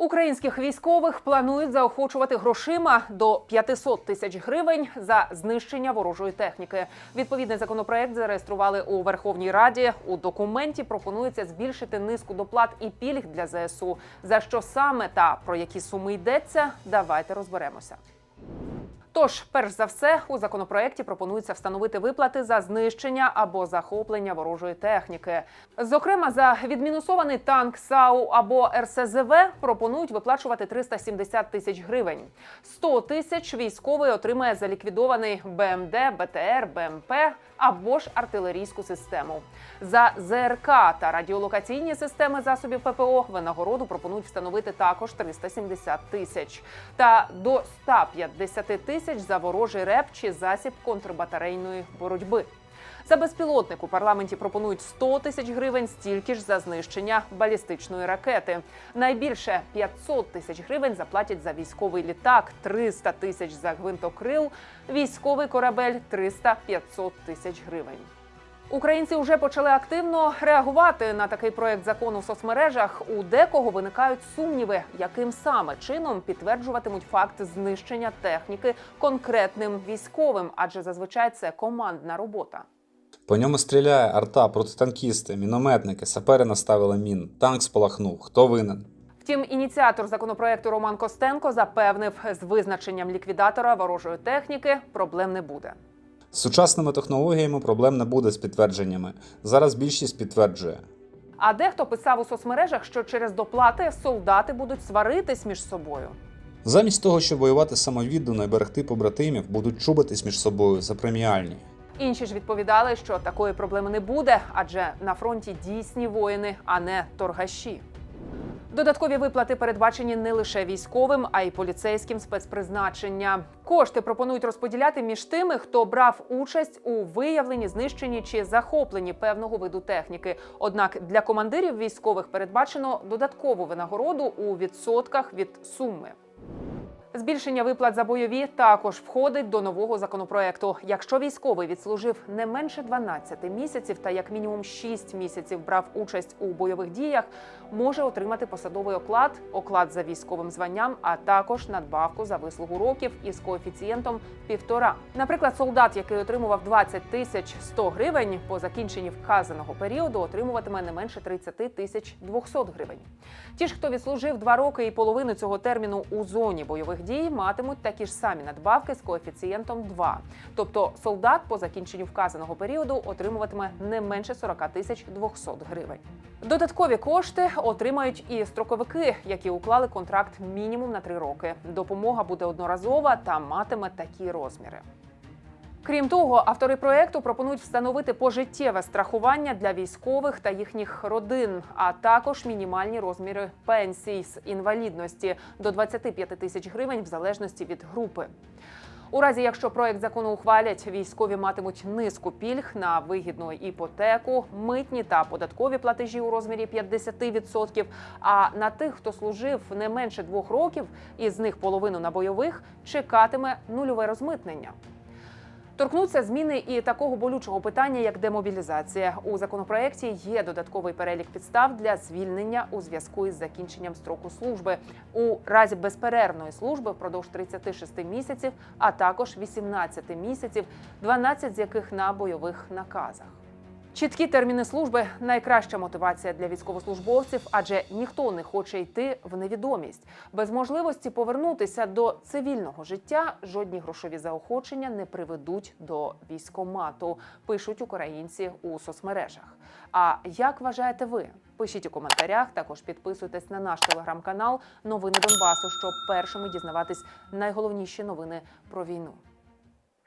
Українських військових планують заохочувати грошима до 500 тисяч гривень за знищення ворожої техніки. Відповідний законопроект зареєстрували у Верховній Раді. У документі пропонується збільшити низку доплат і пільг для ЗСУ. За що саме та про які суми йдеться, давайте розберемося. Тож, перш за все, у законопроекті пропонується встановити виплати за знищення або захоплення ворожої техніки. Зокрема, за відмінусований танк САУ або РСЗВ пропонують виплачувати 370 тисяч гривень. 100 тисяч військовий отримає за ліквідований БМД, БТР, БМП або ж артилерійську систему. За ЗРК та радіолокаційні системи засобів ППО винагороду пропонують встановити також 370 тисяч та до 150 тисяч за ворожий реп чи засіб контрбатарейної боротьби. За безпілотник у парламенті пропонують 100 тисяч гривень, стільки ж за знищення балістичної ракети. Найбільше 500 тисяч гривень заплатять за військовий літак, 300 тисяч за гвинтокрил, військовий корабель 300-500 тисяч гривень. Українці вже почали активно реагувати на такий проект закону в соцмережах. У декого виникають сумніви, яким саме чином підтверджуватимуть факт знищення техніки конкретним військовим, адже зазвичай це командна робота. По ньому стріляє арта, протитанкісти, мінометники, сапери наставили мін, танк спалахнув. Хто винен? Втім, ініціатор законопроекту Роман Костенко запевнив, з визначенням ліквідатора ворожої техніки проблем не буде. З сучасними технологіями проблем не буде з підтвердженнями. Зараз більшість підтверджує. А дехто писав у соцмережах, що через доплати солдати будуть сваритись між собою. Замість того, щоб воювати самовіддано і берегти побратимів, будуть чубитись між собою за преміальні. Інші ж відповідали, що такої проблеми не буде, адже на фронті дійсні воїни, а не торгаші. Додаткові виплати передбачені не лише військовим, а й поліцейським спецпризначення. Кошти пропонують розподіляти між тими, хто брав участь у виявленні, знищенні чи захопленні певного виду техніки. Однак для командирів військових передбачено додаткову винагороду у відсотках від суми. Збільшення виплат за бойові також входить до нового законопроекту. Якщо військовий відслужив не менше 12 місяців та як мінімум 6 місяців брав участь у бойових діях, може отримати посадовий оклад, оклад за військовим званням, а також надбавку за вислугу років із коефіцієнтом півтора. Наприклад, солдат, який отримував 20 тисяч 100 гривень по закінченні вказаного періоду, отримуватиме не менше 30 тисяч 200 гривень. Ті ж, хто відслужив два роки і половину цього терміну у зоні бойових дій, матимуть такі ж самі надбавки з коефіцієнтом 2. Тобто солдат по закінченню вказаного періоду отримуватиме не менше 40 тисяч 200 гривень. Додаткові кошти отримають і строковики, які уклали контракт мінімум на три роки. Допомога буде одноразова та матиме такі розміри. Крім того, автори проекту пропонують встановити пожиттєве страхування для військових та їхніх родин, а також мінімальні розміри пенсій з інвалідності до 25 тисяч гривень в залежності від групи. У разі, якщо проект закону ухвалять, військові матимуть низку пільг на вигідну іпотеку, митні та податкові платежі у розмірі 50%, А на тих, хто служив не менше двох років, із них половину на бойових, чекатиме нульове розмитнення. Торкнуться зміни і такого болючого питання, як демобілізація. У законопроекті є додатковий перелік підстав для звільнення у зв'язку із закінченням строку служби у разі безперервної служби впродовж 36 місяців, а також 18 місяців, 12 з яких на бойових наказах. Чіткі терміни служби найкраща мотивація для військовослужбовців, адже ніхто не хоче йти в невідомість. Без можливості повернутися до цивільного життя жодні грошові заохочення не приведуть до військомату, пишуть українці у соцмережах. А як вважаєте ви? Пишіть у коментарях. Також підписуйтесь на наш телеграм-канал Новини Донбасу, щоб першими дізнаватись найголовніші новини про війну.